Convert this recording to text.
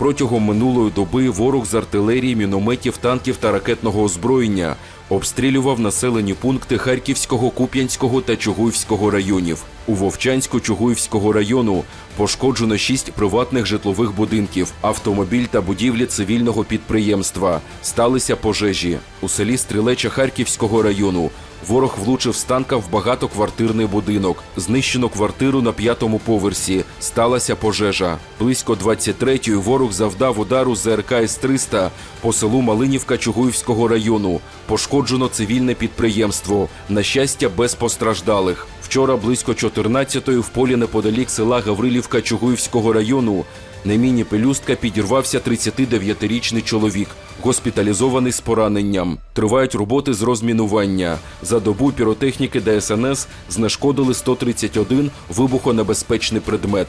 Протягом минулої доби ворог з артилерії, мінометів, танків та ракетного озброєння обстрілював населені пункти Харківського, Куп'янського та Чугуївського районів. У Вовчанську Чугуївського району пошкоджено шість приватних житлових будинків, автомобіль та будівлі цивільного підприємства. Сталися пожежі. У селі Стрілеча Харківського району ворог влучив з танка в багатоквартирний будинок. Знищено квартиру на п'ятому поверсі. Сталася пожежа. Близько 23-ї ворог завдав удару з РК С-300 по селу Малинівка Чугуївського району. Пошкоджено цивільне підприємство. На щастя, без постраждалих. Вчора близько 14-ї в полі неподалік села Гаврилівка Чугуївського району на міні пелюстка підірвався 39-річний чоловік, госпіталізований з пораненням. Тривають роботи з розмінування. За добу піротехніки ДСНС знешкодили 131 вибухонебезпечний предмет.